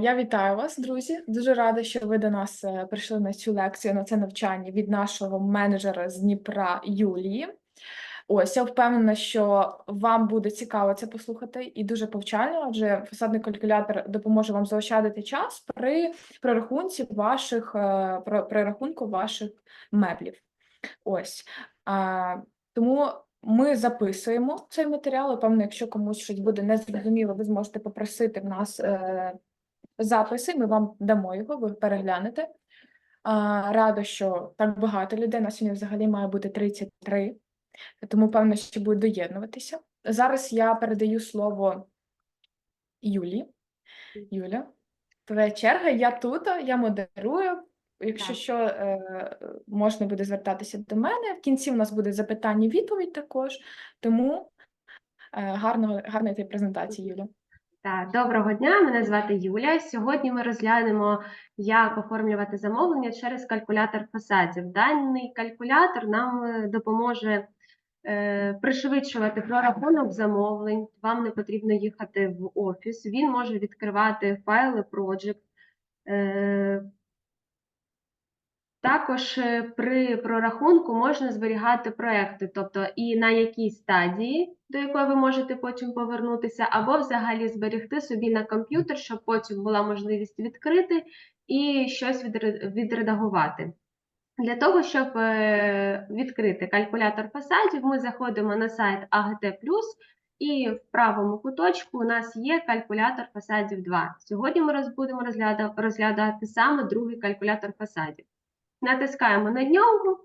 Я вітаю вас, друзі. Дуже рада, що ви до нас е, прийшли на цю лекцію, на це навчання від нашого менеджера з Дніпра Юлії. Ось я впевнена, що вам буде цікаво це послухати і дуже повчально, адже фасадний калькулятор допоможе вам заощадити час при прорахунці ваших е, про- при рахунку ваших меблів. Ось тому ми записуємо цей матеріал. і, Певно, якщо комусь щось буде незрозуміло, ви зможете попросити в нас е, записи. Ми вам дамо його, ви переглянете. А, радо, що так багато людей. На сьогодні взагалі має бути 33, тому певно, що будуть доєднуватися. Зараз я передаю слово Юлі. Юля, твоя черга. Я тут, я модерую. Якщо Так. що, е, можна буде звертатися до мене. В кінці у нас буде запитання відповідь також. Тому е, гарного, гарної цієї презентації, Юля. Так, доброго дня, мене звати Юля. Сьогодні ми розглянемо, як оформлювати замовлення через калькулятор фасадів. Даний калькулятор нам е, допоможе е, пришвидшувати прорахунок замовлень. Вам не потрібно їхати в офіс. Він може відкривати файли Project. Е, також е, при прорахунку можна зберігати проекти, тобто і на якій стадії, до якої ви можете потім повернутися, або взагалі зберегти собі на комп'ютер, щоб потім була можливість відкрити і щось відредагувати. Для того, щоб е, відкрити калькулятор фасадів, ми заходимо на сайт АГТ+, і в правому куточку у нас є калькулятор фасадів 2. Сьогодні ми будемо розглядати саме другий калькулятор фасадів. Натискаємо на нього.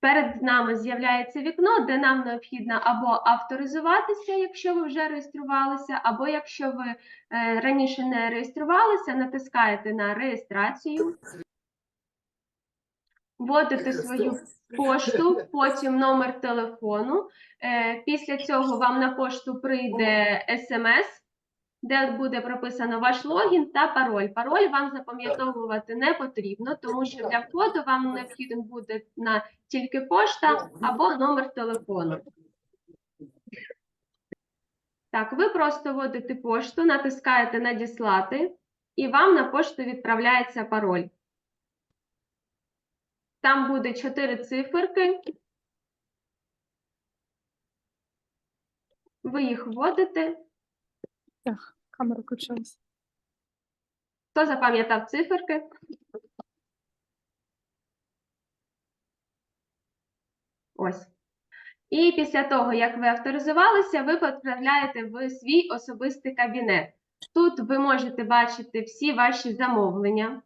Перед нами з'являється вікно, де нам необхідно або авторизуватися, якщо ви вже реєструвалися, або якщо ви е, раніше не реєструвалися, натискаєте на реєстрацію, вводите свою пошту, потім номер телефону. Е, Після цього вам на пошту прийде смс, де буде прописано ваш логін та пароль. Пароль вам запам'ятовувати не потрібно, тому що для входу вам необхідно буде на тільки пошта або номер телефону. Так, ви просто вводите пошту, натискаєте надіслати, і вам на пошту відправляється пароль. Там буде чотири циферки. Ви їх вводите. Так, камера включилась. Хто запам'ятав циферки? Ось. І після того, як ви авторизувалися, ви потрапляєте в свій особистий кабінет. Тут ви можете бачити всі ваші замовлення.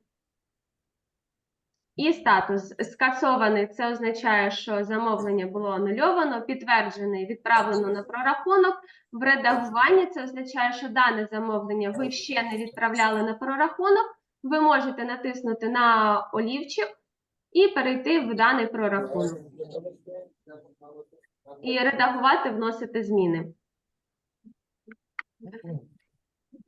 І статус скасований це означає, що замовлення було анульовано, підтверджений, відправлено на прорахунок. В редагуванні це означає, що дане замовлення ви ще не відправляли на прорахунок. Ви можете натиснути на олівчик і перейти в даний прорахунок. І редагувати, вносити зміни.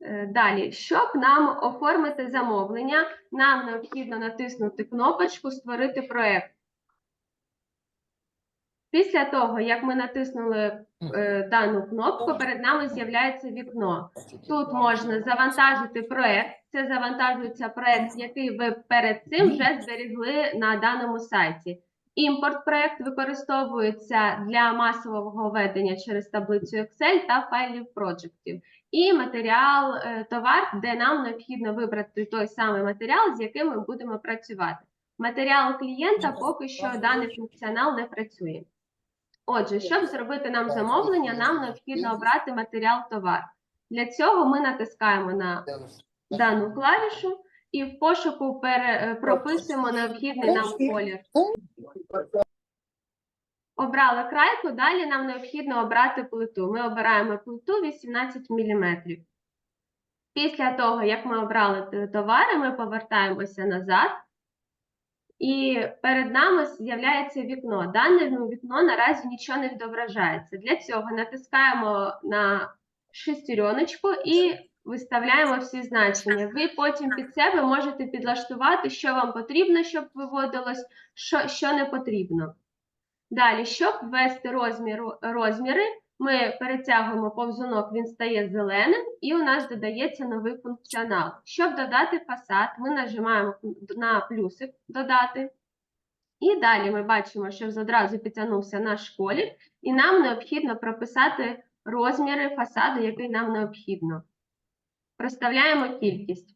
Е, Далі, щоб нам оформити замовлення, нам необхідно натиснути кнопочку Створити проект. Після того, як ми натиснули е, дану кнопку, перед нами з'являється вікно. Тут можна завантажити проект. Це завантажується проект, який ви перед цим вже зберігли на даному сайті. Імпорт проект використовується для масового ведення через таблицю Excel та файлів проджектів. І матеріал е, товар, де нам необхідно вибрати той самий матеріал, з яким ми будемо працювати. Матеріал клієнта поки що даний функціонал не працює. Отже, щоб зробити нам замовлення, нам необхідно обрати матеріал товар. Для цього ми натискаємо на дану клавішу і в пошуку пере, е, прописуємо необхідний нам колір. Обрали крайку, далі нам необхідно обрати плиту. Ми обираємо плиту 18 мм. Після того, як ми обрали товари, ми повертаємося назад. І перед нами з'являється вікно. Дане вікно наразі нічого не відображається. Для цього натискаємо на шестереночку і виставляємо всі значення. Ви потім під себе можете підлаштувати, що вам потрібно, щоб виводилось, що, що не потрібно. Далі, щоб ввести розміру, розміри, Ми перетягуємо повзунок, він стає зеленим, і у нас додається новий функціонал. Щоб додати фасад, ми нажимаємо на плюсик додати. І далі ми бачимо, що одразу підтягнувся наш колір, і нам необхідно прописати розміри фасаду, який нам необхідно. Проставляємо кількість.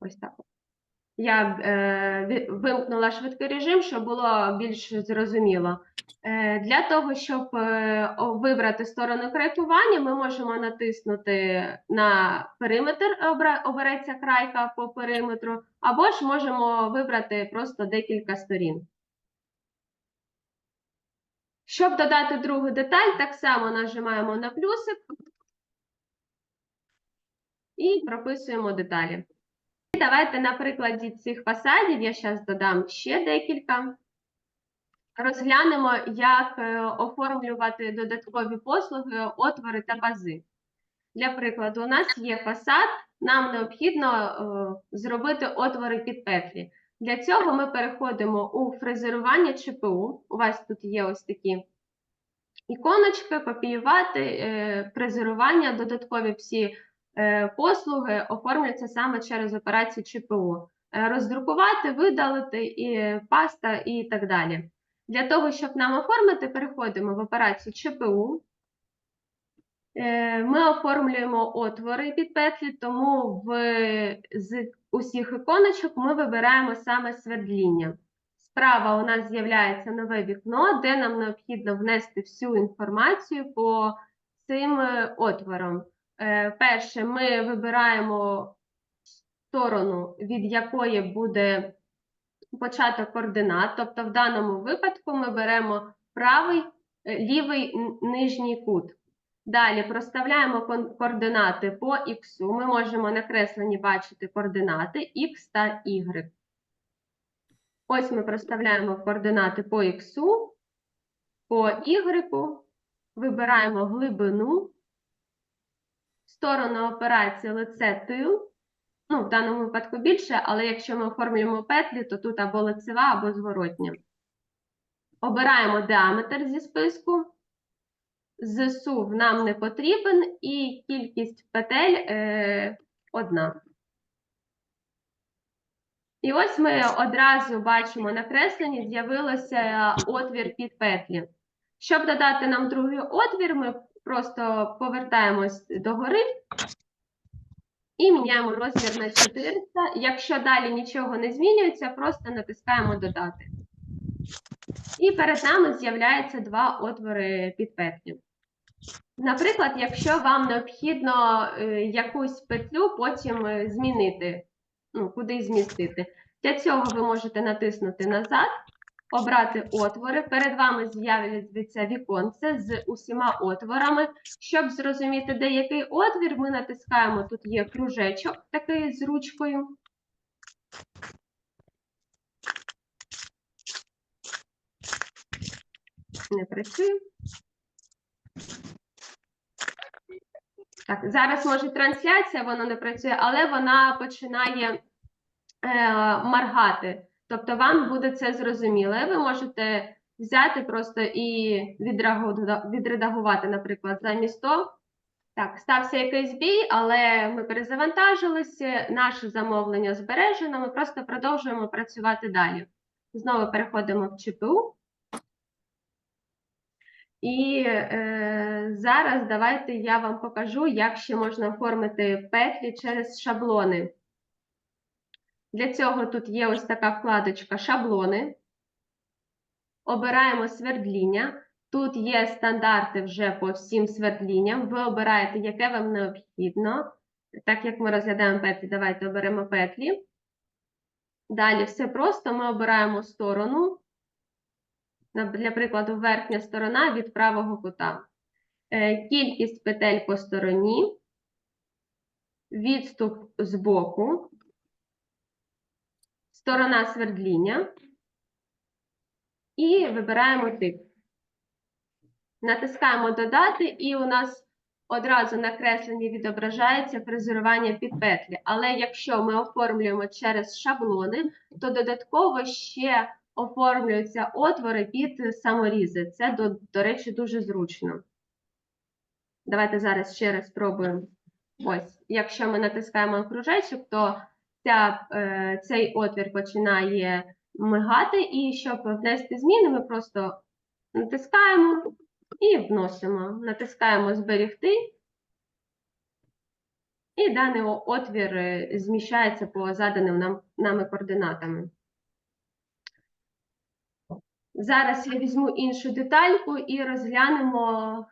Ось так. Я е, вимкнула швидкий режим, щоб було більш зрозуміло. Е, для того, щоб е, вибрати сторону крайкування, ми можемо натиснути на периметр, обереться крайка по периметру, або ж можемо вибрати просто декілька сторін. Щоб додати другу деталь, так само нажимаємо на плюсик і прописуємо деталі. І Давайте на прикладі цих фасадів, я зараз додам ще декілька. Розглянемо, як е, оформлювати додаткові послуги, отвори та бази. Для прикладу, у нас є фасад, нам необхідно е, зробити отвори під петлі. Для цього ми переходимо у фрезерування ЧПУ. У вас тут є ось такі іконочки, копіювати, е, фрезерування, додаткові всі послуги оформляться саме через операцію ЧПУ. Е, Роздрукувати, видалити, і паста і так далі. Для того, щоб нам оформити, переходимо в операцію ЧПУ. Е, Ми оформлюємо отвори під петлі, тому в, з усіх іконочок ми вибираємо саме свердління. Справа у нас з'являється нове вікно, де нам необхідно внести всю інформацію по цим е, отворам. Е, Перше, ми вибираємо сторону, від якої буде початок координат. Тобто, в даному випадку ми беремо правий, е, лівий нижній кут. Далі проставляємо координати по X. Ми можемо на кресленні бачити координати X та Y. Ось ми проставляємо координати по X, по Y, вибираємо глибину, сторону операції лице тил. Ну, в даному випадку більше, але якщо ми оформлюємо петлі, то тут або лицева, або зворотня. Обираємо діаметр зі списку. ЗСУ нам не потрібен, і кількість петель е, одна. І ось ми одразу бачимо на кресленні з'явилося отвір під петлі. Щоб додати нам другий отвір, ми просто повертаємось догори і міняємо розмір на 400. Якщо далі нічого не змінюється, просто натискаємо додати. І перед нами з'являються два отвори під петлю. Наприклад, якщо вам необхідно е, якусь петлю потім е, змінити, ну, куди змістити. Для цього ви можете натиснути назад, обрати отвори. Перед вами з'явиться віконце з усіма отворами. Щоб зрозуміти, де який отвір, ми натискаємо, тут є кружечок такий з ручкою. Не працює. Так, зараз може трансляція, воно не працює, але вона починає е, моргати. Тобто вам буде це зрозуміло. Ви можете взяти просто і відредагувати, наприклад, замість того. Так, стався якийсь бій, але ми перезавантажилися, наше замовлення збережено, ми просто продовжуємо працювати далі. Знову переходимо в ЧПУ. І е, зараз давайте я вам покажу, як ще можна оформити петлі через шаблони. Для цього тут є ось така вкладочка шаблони. Обираємо свердління. Тут є стандарти вже по всім свердлінням. Ви обираєте, яке вам необхідно. Так як ми розглядаємо петлі, давайте оберемо петлі. Далі все просто. Ми обираємо сторону. Для прикладу, верхня сторона від правого кута. Е, Кількість петель по стороні, відступ з боку, сторона свердління і вибираємо тип. Натискаємо додати, і у нас одразу на кресленні відображається фрезерування під петлі. Але якщо ми оформлюємо через шаблони, то додатково ще оформлюються отвори під саморізи. Це, до, до речі, дуже зручно. Давайте зараз ще раз спробуємо. Ось, якщо ми натискаємо на кружечок, то ця, е, цей отвір починає мигати, і щоб внести зміни, ми просто натискаємо і вносимо. Натискаємо зберегти, і даний отвір е, зміщається по заданим нам, нами координатами. Зараз я візьму іншу детальку і розглянемо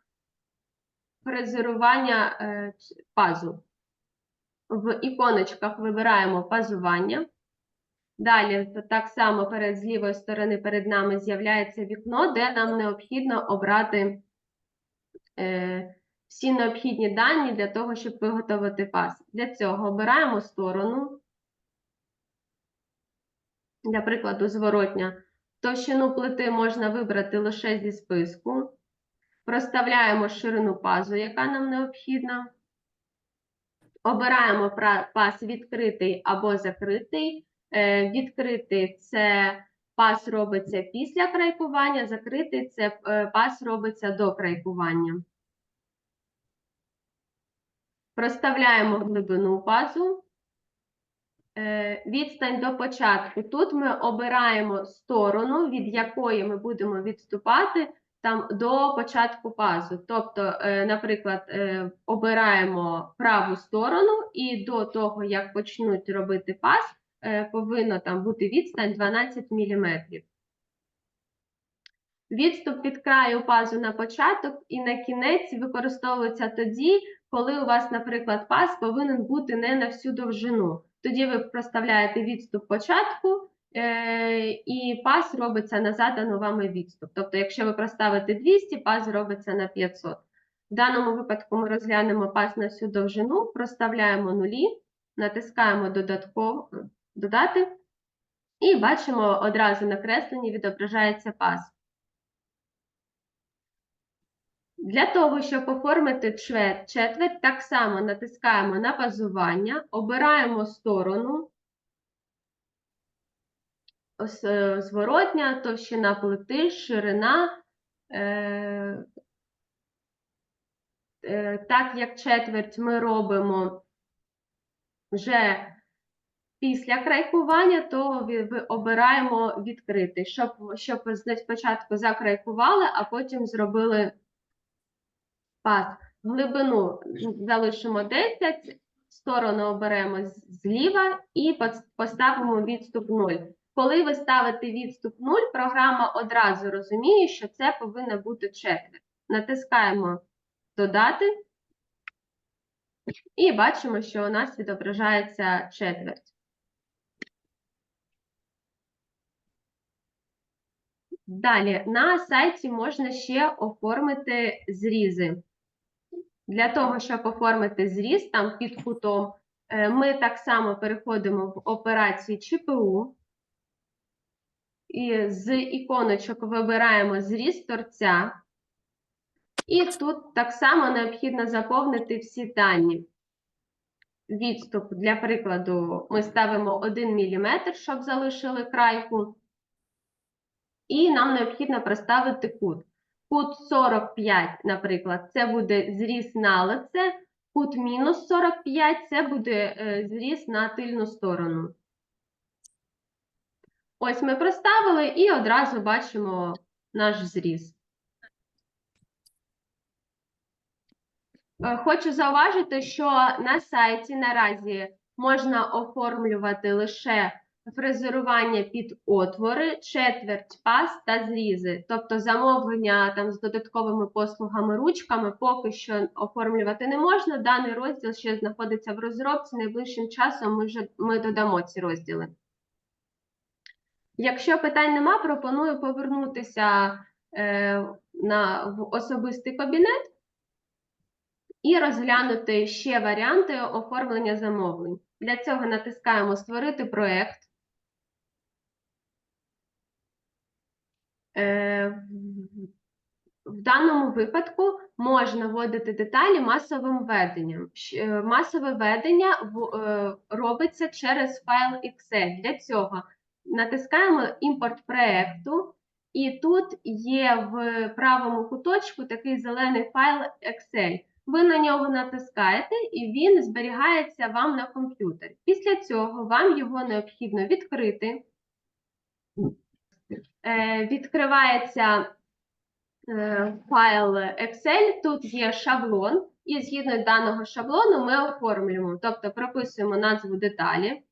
фрезерування е, пазу. В іконочках вибираємо пазування. Далі, так само перед з лівої сторони перед нами з'являється вікно, де нам необхідно обрати е, всі необхідні дані для того, щоб виготовити паз. Для цього обираємо сторону. Для прикладу, зворотня. Товщину плити можна вибрати лише зі списку. Проставляємо ширину пазу, яка нам необхідна. Обираємо паз відкритий або закритий. Е, Відкритий це паз робиться після крайкування, закритий це е, паз робиться до крайкування. Проставляємо глибину пазу. Е, Відстань до початку. Тут ми обираємо сторону, від якої ми будемо відступати там до початку пазу. Тобто, е, наприклад, е, обираємо праву сторону, і до того, як почнуть робити паз, е, повинно там бути відстань 12 мм. Відступ від краю пазу на початок і на кінець використовується тоді, коли у вас, наприклад, паз повинен бути не на всю довжину. Тоді ви проставляєте відступ початку, і паз робиться на задану вами відступ. Тобто, якщо ви проставите 200, паз робиться на 500. В даному випадку ми розглянемо паз на всю довжину, проставляємо нулі, натискаємо додатково додати, і бачимо одразу на кресленні відображається паз. Для того, щоб оформити четверть, так само натискаємо на пазування, обираємо сторону, е, зворотня, товщина плити, ширина. Е, е, Так як четверть ми робимо вже після крайкування, то обираємо відкритий, щоб, щоб спочатку закрайкували, а потім зробили паз. Глибину залишимо 10, сторону оберемо зліва і поставимо відступ 0. Коли ви ставите відступ 0, програма одразу розуміє, що це повинна бути четверть. Натискаємо додати і бачимо, що у нас відображається четверть. Далі на сайті можна ще оформити зрізи. Для того, щоб оформити зріз там під кутом, е, ми так само переходимо в операції ЧПУ. І з іконочок вибираємо зріз торця. І тут так само необхідно заповнити всі дані. Відступ, для прикладу, ми ставимо 1 мм, щоб залишили крайку. І нам необхідно проставити кут. Кут 45, наприклад, це буде зріз на лице, кут мінус 45 це буде е, зріз на тильну сторону. Ось ми проставили і одразу бачимо наш зріз. Е, Хочу зауважити, що на сайті наразі можна оформлювати лише фрезерування під отвори, четверть паз та зрізи. Тобто замовлення там з додатковими послугами ручками поки що оформлювати не можна. Даний розділ ще знаходиться в розробці. Найближчим часом ми, вже, ми додамо ці розділи. Якщо питань нема, пропоную повернутися е, на, в особистий кабінет і розглянути ще варіанти оформлення замовлень. Для цього натискаємо Створити проект. Е, в- даному випадку можна вводити деталі масовим введенням. Щ- е, Масове введення в- е, робиться через файл Excel. Для цього натискаємо імпорт проекту, і тут є в правому куточку такий зелений файл Excel. Ви на нього натискаєте, і він зберігається вам на комп'ютері. Після цього вам його необхідно відкрити. Е, Відкривається е, файл Excel, тут є шаблон, і згідно даного шаблону ми оформлюємо, тобто прописуємо назву деталі.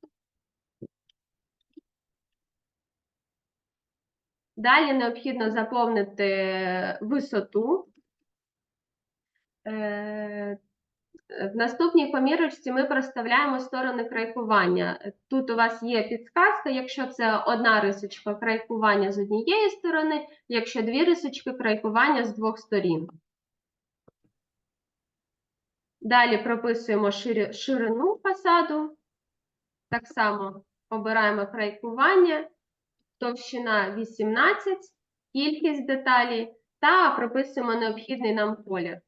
Далі необхідно заповнити висоту. Е, В наступній помірочці ми проставляємо сторони крайкування. Тут у вас є підсказка, якщо це одна рисочка крайкування з однієї сторони, якщо дві рисочки крайкування з двох сторін. Далі прописуємо ширину фасаду. Так само обираємо крайкування, товщина 18, кількість деталей та прописуємо необхідний нам колір.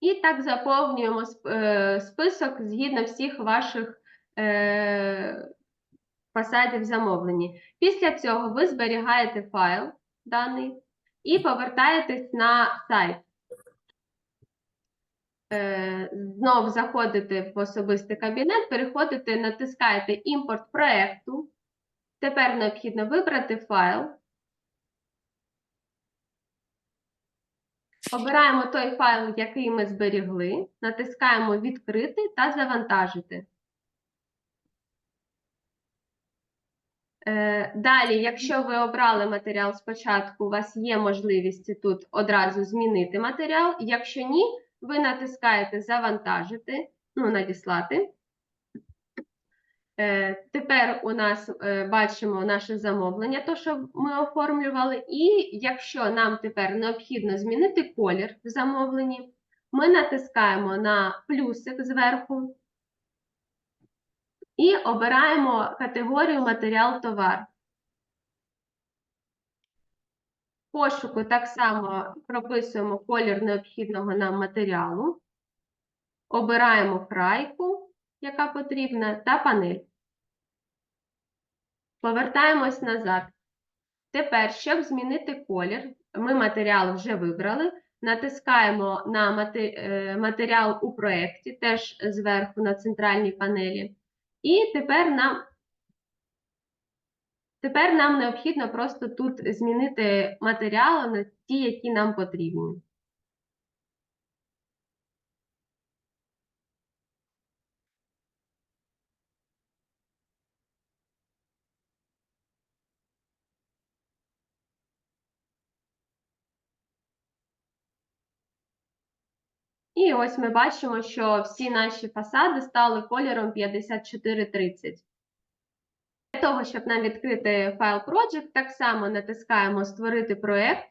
І так заповнюємо е, список згідно всіх ваших е, фасадів в замовленні. Після цього ви зберігаєте файл даний і повертаєтесь на сайт. Е, Знов заходите в особистий кабінет, переходите, натискаєте імпорт проекту. Тепер необхідно вибрати файл. Обираємо той файл, який ми зберігли, натискаємо відкрити та завантажити. Е, Далі, якщо ви обрали матеріал спочатку, у вас є можливість тут одразу змінити матеріал. Якщо ні, ви натискаєте завантажити, ну, надіслати. Е, Тепер у нас е, бачимо наше замовлення, то що ми оформлювали. І якщо нам тепер необхідно змінити колір в замовленні, ми натискаємо на плюсик зверху і обираємо категорію матеріал товар. В Пошуку так само прописуємо колір необхідного нам матеріалу, обираємо крайку, яка потрібна, та панель. Повертаємось назад. Тепер, щоб змінити колір, ми матеріал вже вибрали. Натискаємо на е, матеріал у проєкті, теж зверху на центральній панелі. І тепер нам, тепер нам необхідно просто тут змінити матеріали на ті, які нам потрібні. І ось ми бачимо, що всі наші фасади стали кольором 5430. Для того, щоб нам відкрити файл Project, так само натискаємо Створити проєкт.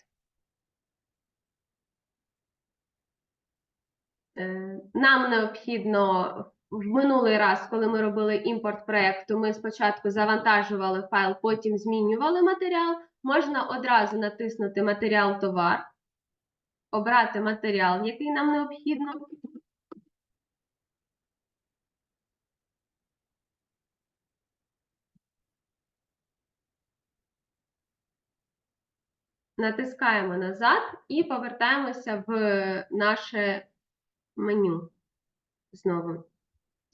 Е, Нам необхідно в минулий раз, коли ми робили імпорт проєкту, ми спочатку завантажували файл, потім змінювали матеріал. Можна одразу натиснути матеріал товар, обрати матеріал, який нам необхідно. Натискаємо назад і повертаємося в наше меню знову.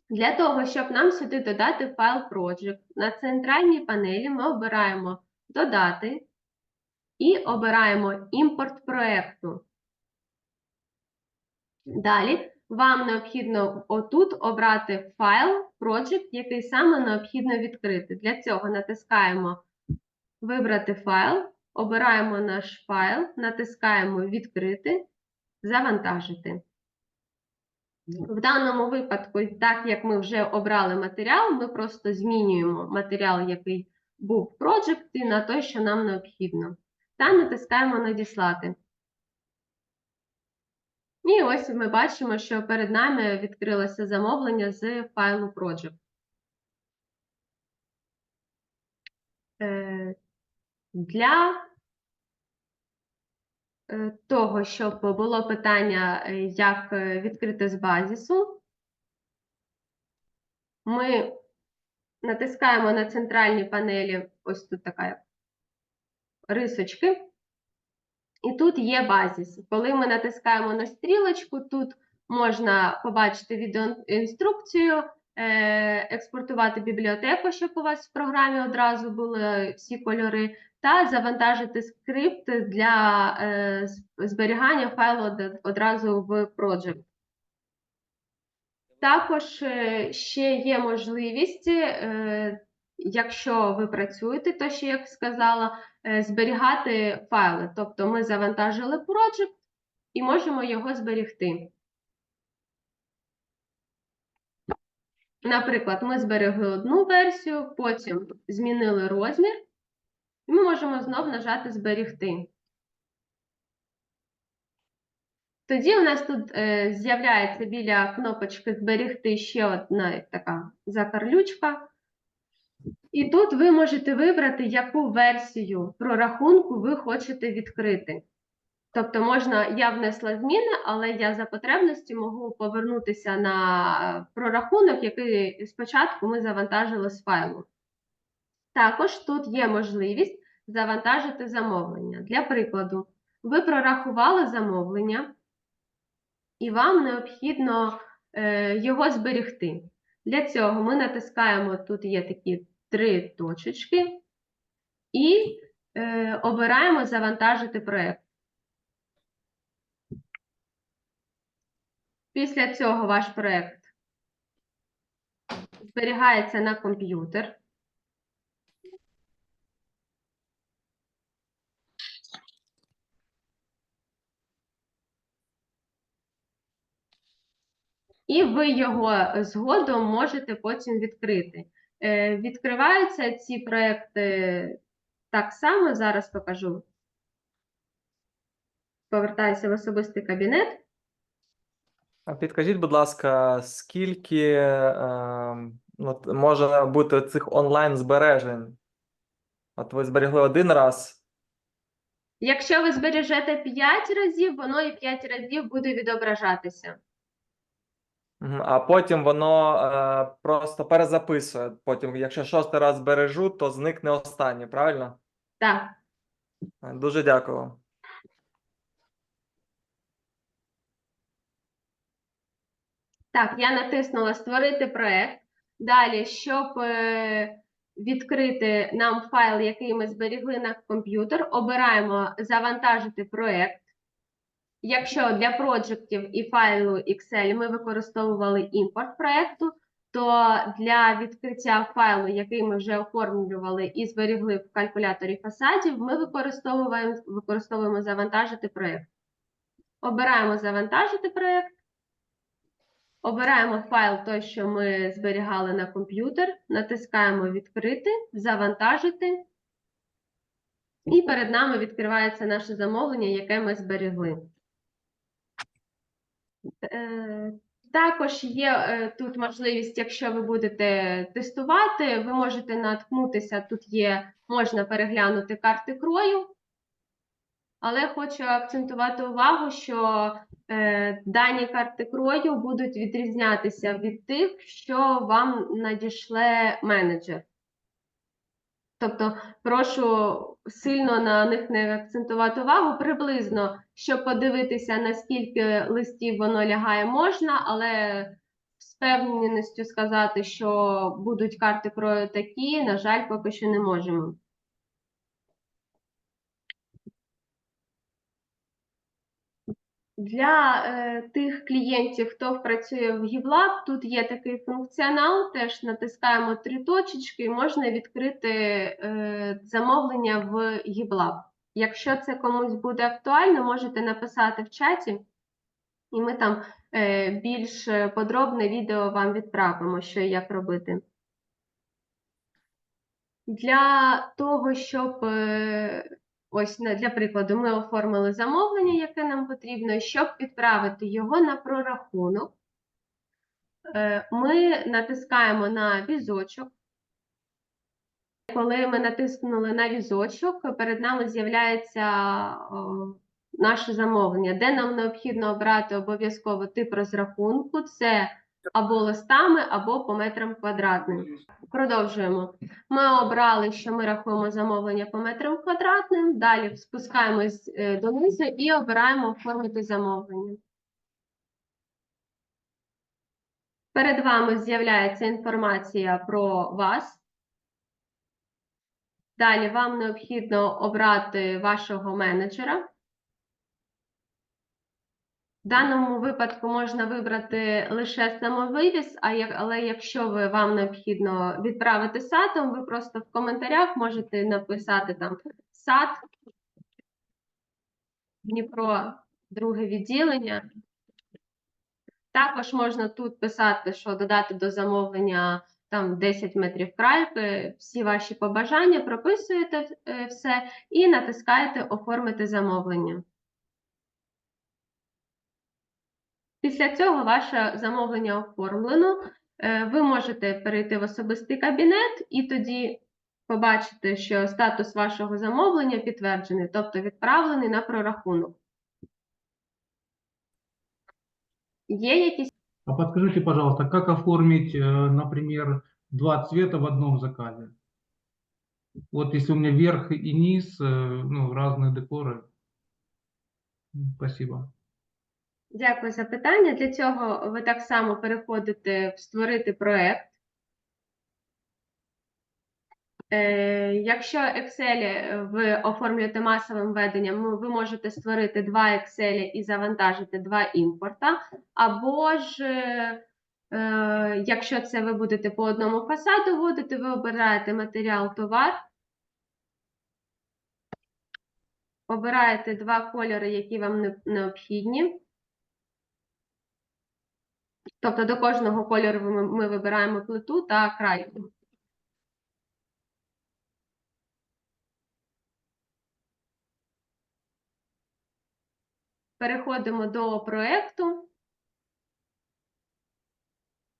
Для того, щоб нам сюди додати файл Project, на центральній панелі ми обираємо Додати і обираємо імпорт проекту. Далі вам необхідно отут обрати файл Project, який саме необхідно відкрити. Для цього натискаємо Вибрати файл, обираємо наш файл, натискаємо Відкрити, Завантажити. В даному випадку, так як ми вже обрали матеріал, ми просто змінюємо матеріал, який був в проджекті, на той, що нам необхідно. Та натискаємо Надіслати. І ось ми бачимо, що перед нами відкрилося замовлення з файлу Project. Е, Для е, того, щоб було питання, е, як відкрити з базісу, ми натискаємо на центральній панелі, ось тут така рисочки, і тут є базіс. Коли ми натискаємо на стрілочку, тут можна побачити відеоінструкцію, е, експортувати бібліотеку, щоб у вас в програмі одразу були всі кольори, та завантажити скрипт для е, зберігання файлу одразу в Project. Також е, ще є можливість, якщо ви працюєте, то ще як сказала, зберігати файли. Тобто ми завантажили Project і можемо його зберегти. Наприклад, ми зберегли одну версію, потім змінили розмір, і ми можемо знов нажати Зберегти. Тоді у нас тут е, з'являється біля кнопочки Зберегти ще одна така закарлючка. І тут ви можете вибрати, яку версію прорахунку ви хочете відкрити. Тобто можна, я внесла зміни, але я за потребності можу повернутися на прорахунок, який спочатку ми завантажили з файлу. Також тут є можливість завантажити замовлення. Для прикладу, ви прорахували замовлення, і вам необхідно е, його зберегти. Для цього ми натискаємо, тут є такі три точечки, і е, обираємо завантажити проєкт. Після цього ваш проєкт зберігається на комп'ютер. І ви його згодом можете потім відкрити. Е, Відкриваються ці проекти так само, зараз покажу. Повертаюся в особистий кабінет. А Підкажіть, будь ласка, скільки е, от, може бути цих онлайн збережень? От ви зберегли один раз, Якщо ви збережете 5 разів, воно і 5 разів буде відображатися. А потім воно е, просто перезаписує. Потім, якщо шостий раз збережу, то зникне останнє, правильно? Так. Е, Дуже дякую вам. Так, я натиснула Створити проект. Далі, щоб е, відкрити нам файл, який ми зберігли на комп'ютер, обираємо Завантажити проект. Якщо для проєктів і файлу Excel ми використовували імпорт проекту, то для відкриття файлу, який ми вже оформлювали і зберігли в калькуляторі фасадів, ми використовуємо, використовуємо завантажити проект. Обираємо завантажити проект. Обираємо файл той, що ми зберігали на комп'ютер, натискаємо Відкрити, Завантажити. І перед нами відкривається наше замовлення, яке ми зберегли. Е, Також є е, тут можливість, якщо ви будете тестувати, ви можете наткнутися, тут є, можна переглянути карти крою. Але хочу акцентувати увагу, що е, дані карти крою будуть відрізнятися від тих, що вам надішле менеджер. Тобто, прошу сильно на них не акцентувати увагу. Приблизно, щоб подивитися, наскільки листів воно лягає, можна, але з певністю сказати, що будуть карти крою такі, на жаль, поки що не можемо. Для е, тих клієнтів, хто працює в GiveLab, тут є такий функціонал, теж натискаємо три точечки і можна відкрити е, замовлення в GiveLab. Якщо це комусь буде актуально, можете написати в чаті, і ми там е, більш подробне відео вам відправимо, що і як робити. Для того, щоб е, Ось для прикладу, ми оформили замовлення, яке нам потрібно, щоб відправити його на прорахунок. е, Ми натискаємо на візочок. Коли ми натиснули на візочок, перед нами з'являється наше замовлення, де нам необхідно обрати обов'язково тип розрахунку, це або листами, або по метрам квадратним. Продовжуємо. Ми обрали, що ми рахуємо замовлення по метрам квадратним. Далі спускаємось е, донизу і обираємо оформити замовлення. Перед вами з'являється інформація про вас. Далі вам необхідно обрати вашого менеджера. В даному випадку можна вибрати лише самовивіз, а як, але якщо ви, вам необхідно відправити сатом, ви просто в коментарях можете написати там сад, Дніпро, друге відділення. Також можна тут писати, що додати до замовлення там 10 метрів крайки, всі ваші побажання, прописуєте е, все і натискаєте Оформити замовлення. Після цього ваше замовлення оформлено. Е, Ви можете перейти в особистий кабінет і тоді побачити, що статус вашого замовлення підтверджений, тобто відправлений на прорахунок. Є якісь А подскажите, пожалуйста, как оформить, э, например, два цвета в одном заказе? Вот если у меня верх и низ, э, ну, разные декоры. М, Спасибо. Дякую за питання. Для цього ви так само переходите в створити проект. Е, якщо Excel ви оформлюєте масовим веденням, ну, ви можете створити два Excel і завантажити два імпорта. Або ж, е, е, якщо це ви будете по одному фасаду вводити, ви обираєте матеріал товар. Обираєте два кольори, які вам необхідні. Тобто до кожного кольору ми, ми вибираємо плиту та крайку. Переходимо до проєкту.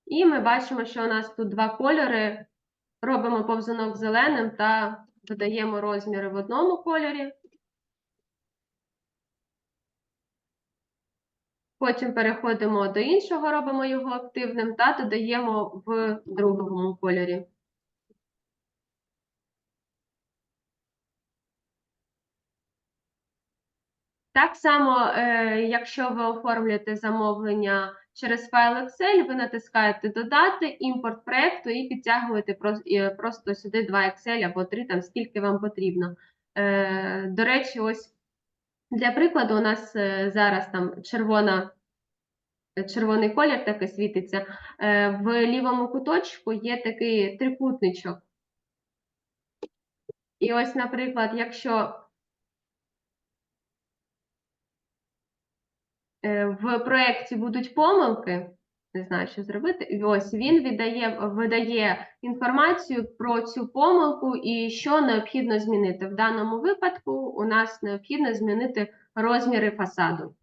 І ми бачимо, що у нас тут два кольори. Робимо повзунок зеленим та додаємо розміри в одному кольорі. Потім переходимо до іншого, робимо його активним та додаємо в другому кольорі. Так само, е, якщо ви оформлюєте замовлення через файл Excel, ви натискаєте Додати, імпорт проекту і підтягуєте е, просто сюди два Excel або три, там скільки вам потрібно. Е, До речі, ось для прикладу, у нас е, зараз там червона червоний колір таки світиться. Е, В лівому куточку є такий трикутничок. І ось, наприклад, якщо е, в проєкті будуть помилки, не знаю, що зробити. і Ось він віддає, видає інформацію про цю помилку і що необхідно змінити. В даному випадку у нас необхідно змінити розміри фасаду.